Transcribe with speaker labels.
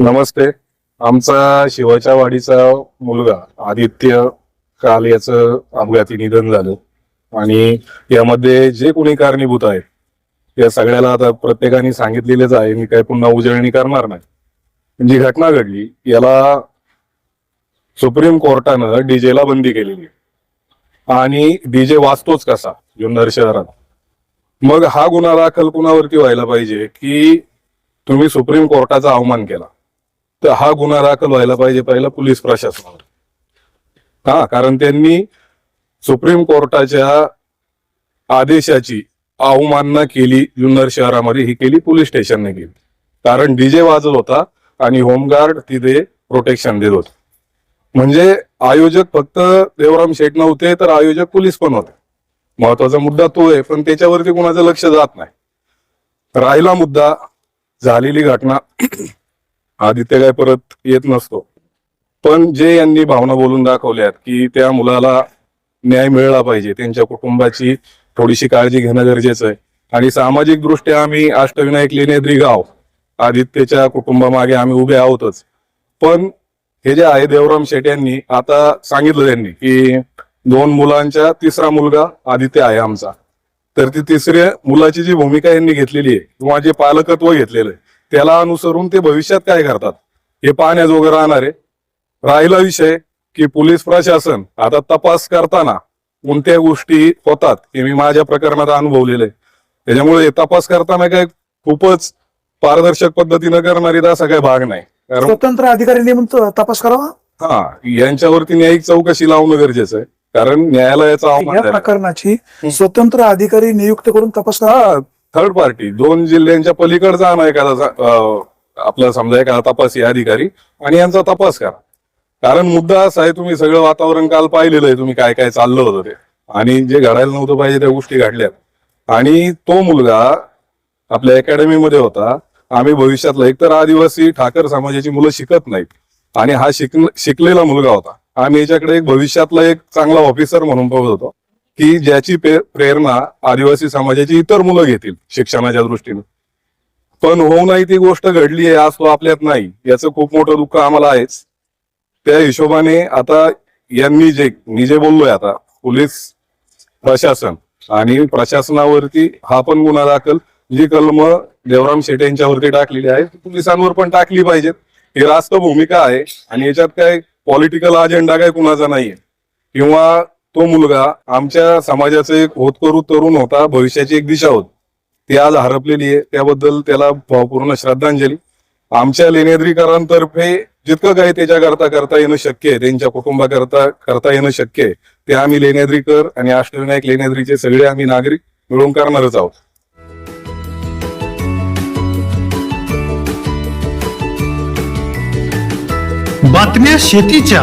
Speaker 1: नमस्ते. आमचा शिवाच्या वाडीचा मुलगा आदित्य काल याच अपघाती निधन झालं. आणि यामध्ये जे कोणी कारणीभूत आहेत या सगळ्याला आता प्रत्येकाने सांगितलेलेच आहे. मी काय पुन्हा उजळणी करणार नाही. जी घटना घडली याला सुप्रीम कोर्टानं डीजेला बंदी केलेली आणि डीजे वाचतोच कसा जुन्नर शहरात. मग हा गुन्हा कल्पनावरती व्हायला पाहिजे की तुम्ही सुप्रीम कोर्टाचा अवमान केला? तर हा गुन्हा दाखल व्हायला पाहिजे पहिला पोलीस प्रशासनावर. हा कारण त्यांनी सुप्रीम कोर्टाच्या आदेशाची अवमानना केली जुन्नर शहरामध्ये ही केली पोलीस स्टेशनने केली. कारण डीजे वाजत होता आणि होमगार्ड तिथे प्रोटेक्शन देत होते. म्हणजे आयोजक फक्त देवराम शेठ नव्हते तर आयोजक पोलीस पण होते. महत्त्वाचा मुद्दा तो आहे पण त्याच्यावरती कुणाचं लक्ष जात नाही. राहिला मुद्दा झालेली घटना आदित्य काय परत येत नसतो. पण जे यांनी भावना बोलून दाखवल्यात की त्या मुलाला न्याय मिळाला पाहिजे त्यांच्या कुटुंबाची थोडीशी काळजी घेणं गरजेचं आहे. आणि सामाजिक दृष्ट्या आम्ही अष्टविनायक लेण्याद्री गाव आदित्यच्या कुटुंबामागे आम्ही उभे आहोतच. पण हे जे आहे देवराम शेट यांनी आता सांगितलं त्यांनी की दोन मुलांच्या तिसरा मुलगा आदित्य आहे आमचा. तर ती तिसऱ्या मुलाची जी भूमिका यांनी घेतलेली आहे किंवा जे पालकत्व घेतलेलं आहे त्याला अनुसरून ते भविष्यात काय करतात हे पाहण्याजोगं राहणार. आहे राहिला विषय की पोलीस प्रशासन आता तपास करताना कोणत्या गोष्टी होतात हे मी माझ्या प्रकरणात अनुभवलेलं आहे. त्याच्यामुळे हे तपास करताना काय खूपच पारदर्शक पद्धतीनं करणारी असा काही भाग नाही. कारण
Speaker 2: स्वतंत्र अधिकारी नेमून त- तपास करावा?
Speaker 1: हा यांच्यावरती न्यायिक चौकशी लावणं गरजेचं आहे. कारण न्यायालयाचा.
Speaker 2: प्रकरणाची स्वतंत्र अधिकारी नियुक्त करून तपास करावा.
Speaker 1: हा थर्ड पार्टी दोन जिल्ह्यांच्या पलीकडचा ना एखादा आपला समजा एखादा तपासी अधिकारी आणि यांचा तपास करा. कारण मुद्दा असा आहे तुम्ही सगळं वातावरण काल पाहिलेलं आहे तुम्ही काय काय चाललं होतं ते. आणि जे घडायला नव्हतं पाहिजे त्या गोष्टी घडल्यात. आणि तो मुलगा आपल्या अकॅडमीमध्ये होता. आम्ही भविष्यातला एकतर आदिवासी ठाकर समाजाची मुलं शिकत नाहीत. आणि हा शिक शिकलेला मुलगा होता. आम्ही याच्याकडे एक भविष्यातला एक चांगला ऑफिसर म्हणून बघत होतो. की ज्याची प्रेरणा आदिवासी समाजाची इतर मुलं घेतील शिक्षणाच्या दृष्टीने. पण होऊ नाही ती गोष्ट घडली आहे आज तो आपल्यात नाही. याचं खूप मोठं दुःख आम्हाला आहेच. त्या हिशोबाने आता यांनी जे मी जे बोललोय आता पोलीस प्रशासन आणि प्रशासनावरती हा पण गुन्हा दाखल जी कलम देवराम शेटे यांच्यावरती टाकलेली आहे पोलिसांवर पण टाकली पाहिजेत. ही रास्त भूमिका आहे आणि याच्यात काय पॉलिटिकल अजेंडा काय कुणाचा नाहीये. किंवा तो मुलगा आमच्या समाजाचे एक होतकरू तरुण होता भविष्याची एक दिशा होती. ती आज हरपलेली आहे. त्याबद्दल त्याला पूर्ण श्रद्धांजली. आमच्या लेण्याद्रीकरांतर्फे जितकं काही त्याच्याकरता करता येणं शक्य आहे त्यांच्या कुटुंबाकरता करता येणं शक्य आहे ते आम्ही लेण्याद्रीकर आणि अष्टविनायक लेण्याद्रीचे सगळे आम्ही नागरिक मिळून करणारच आहोत.
Speaker 3: बातम्या शेतीच्या.